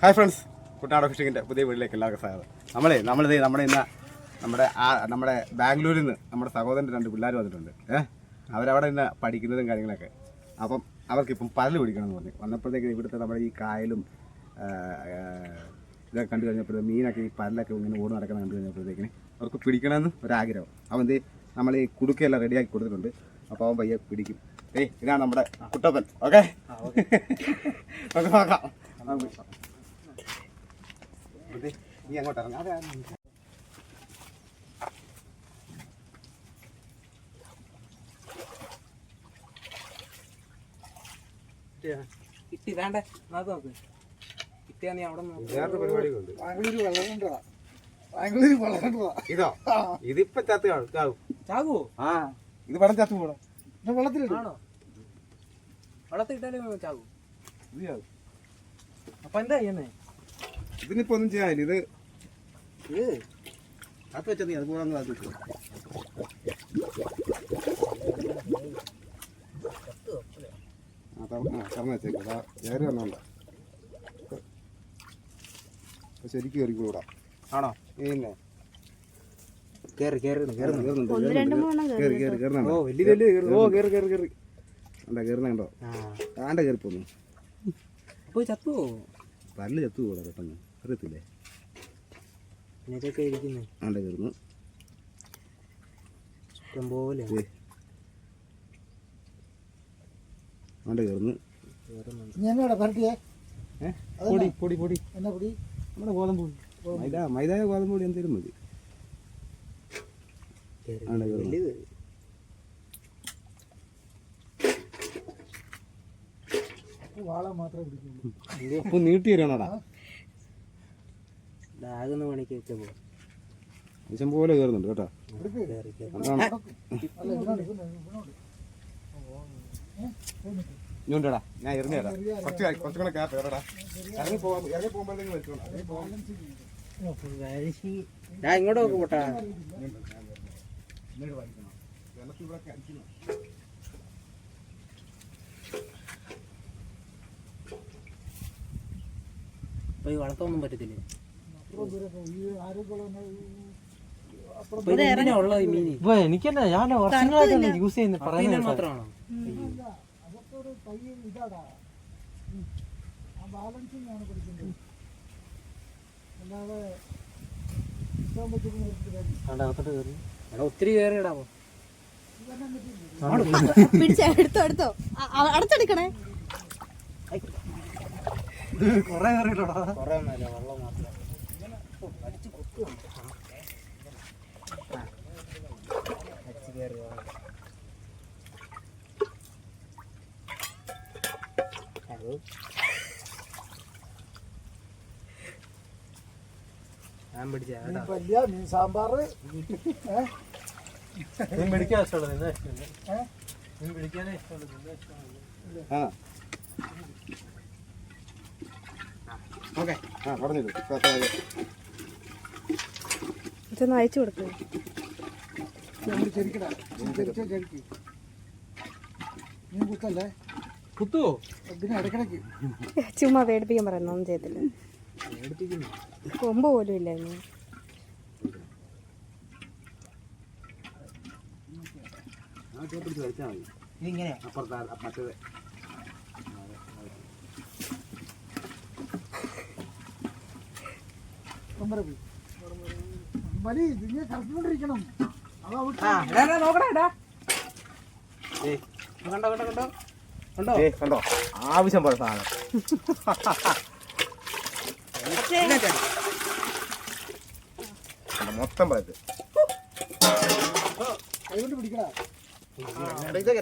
Hi friends. Kuttanad ഫിഷിങ്ങിന്റെ പുതിയ വീട്ടിലേക്ക് എല്ലാവർക്കും സ്വാഗതം. നമ്മളെ നമ്മളിത് നമ്മുടെ ഇന്ന് നമ്മുടെ ആ നമ്മുടെ ബാംഗ്ലൂരിൽ നിന്ന് നമ്മുടെ സഹോദരന്റെ രണ്ട് പിള്ളേർ വന്നിട്ടുണ്ട്. ഏഹ് അവരവിടെ ഇന്ന് പഠിക്കുന്നതും കാര്യങ്ങളൊക്കെ. അപ്പം അവർക്കിപ്പം പരൽ പിടിക്കണം എന്ന് പറഞ്ഞു. വന്നപ്പോഴത്തേക്ക് ഇവിടുത്തെ നമ്മുടെ ഈ കായലും ഇതൊക്കെ കണ്ടു കഴിഞ്ഞപ്പോൾ മീനൊക്കെ ഈ പരലൊക്കെ ഇങ്ങനെ ഓടി നടക്കുന്ന കണ്ടു കഴിഞ്ഞപ്പോഴത്തേക്കിന് അവർക്ക് പിടിക്കണമെന്ന് ഒരാഗ്രഹം. അവൻ എന്ത് നമ്മൾ ഈ കുടുക്കയെല്ലാം റെഡിയാക്കി കൊടുത്തിട്ടുണ്ട്. അപ്പോൾ അവൻ പയ്യെ പിടിക്കും. ഏയ് ഇതാണ് നമ്മുടെ കുട്ടപ്പൻ. ഓക്കെ? നമുക്ക് നോക്കാം. ഇത് നീ അങ്ങോട്ട് ഇറങ്ങാം. അതെ കിട്ടി വേണ്ടേ? അത് നോക്ക്. കിട്ടിയാ നീ അവിടെ നോക്ക്. വേറൊരു പരിപാടിയുണ്ട്. ബാംഗ്ലൂർ വളരേണ്ടതാ ബാംഗ്ലൂർ വളരേണ്ടതാ ഇതോ ഇതിപ്പോ ചത്ത് കാണും ചാകുവോ ആ ഇത് പടം ചത്തു പോകണം ഇത് വെള്ളത്തിലിടും. ആണോ? വെള്ളത്തിട്ടാലും ചാകൂ ഇത് ചാവും. അപ്പൊ എന്താ ചെയ്യുന്നേ? ഇതിനിപ്പോ ഒന്നും ചെയ്യാൻ ഇത് അത് വെച്ചാൽ നീ അത് വെച്ചോ. ആ, തുറ- ആ, തുറന്ന് വെച്ചേക്ക്. അതാ കയറി വന്നോണ്ട. ശരിക്കും കയറിക്കൂടാ ആണോ? പിന്നെ. കയറി കയറി കയറി കയറുന്നുണ്ടോ ഓ വലിയ വലിയ കേറി ഓ കേറി കേറി കേറി എന്താ കയറുന്നുണ്ടോ ആ. താണ്ട കയറിപ്പോന്നു. അപ്പൊ ചത്തുവോ? പല്ല് ചത്തു പോലെ പെട്ടെന്ന്. അറിയത്തില്ലേ ഇതിനൊക്കെ ഇരിക്കുന്നേ ആണ്ട കയറുന്നു ഇഷ്ടം പോലെ കയറുന്നു? പൊടി പൊടി പൊടി. എന്നാ പൊടി? നമ്മുടെ ഗോതമ്പ്. മൈദ മൈദായ ഗോതമ്പ് പൊടി എന്തേലും മതി. കയറുന്നു വാള മാത്രമേ പിടിക്കുള്ളൂ. അപ്പൊ നീട്ടി തരണടാ ബാഗുന്ന പണിക്ക് വെച്ചപ്പോ ആവശ്യം പോലെ കയറുന്നുണ്ട് കേട്ടോ എടുക്ക് കേറി കേറി അതാണ് അല്ല ഇതിനോട് ഇതിനോട് ഇതിനോട് ഇങ്ങോട്ടാ ഞാൻ ഇറങ്ങി തരാം. കുറച്ച് കുറച്ച് കൂടെ കയറടാ ഇറങ്ങി പോകാൻ ഇറങ്ങി പോകുമ്പോഴത്തേക്കും വെച്ചോളാം ഞാൻ ഇങ്ങോട്ട് നോക്ക് പോട്ടാ. ഈ വളർത്തൊന്നും പറ്റത്തില്ലേ? എനിക്കല്ല ഞാൻ വർഷങ്ങളായിട്ടാണ് യൂസ് ചെയ്യുന്നത് പറയുന്നത് മാത്രമാണോ? കയറി ഒത്തിരി അടുത്തെടുക്കണേ എടുത്തോ അടച്ചെടുക്കണേ. കൊറേ കയറിയിട്ടോടാ കൊറേ വെള്ളം മാത്രം അടിച്ച് കൊത്തുവാ അടിച്ച് കയറി വാ. അത് ഞാൻ പിടിച്ച മീൻ പല്യ മീൻ പിടിക്കാൻ ഇഷ്ടമുള്ളത് ഇഷ്ടമില്ല? പിടിക്കാനേ ഇഷ്ടമല്ല? ആ. ഓക്കെ. ആ പറഞ്ഞില്ലേ. ഇതൊന്ന് അയച്ചു ചെരിക്കടാ. കുത്തുവോ പിന്നെ ഇടക്കിടക്ക് ചുമ്മാ പേടിപ്പിക്കാൻ പറയുന്നു ഒന്നും ചെയ്തില്ല പേടിപ്പിക്കുന്നു. കൊമ്പ് പോലും ഇല്ലായിരുന്നു. ഇതിങ്ങനെ. അപ്പുറത്ത് മറ്റേത്. വലി ഇതിനെ കറക്കിക്കൊണ്ടിരിക്കണം. അതാ ഏയ് കണ്ടോ കണ്ടോ കണ്ടോ? കണ്ടോ? ആവശ്യം പോലെ സാധനം. മൊത്തം കൈകൊണ്ട് പിടിക്കടാ. ഇതൊക്കെ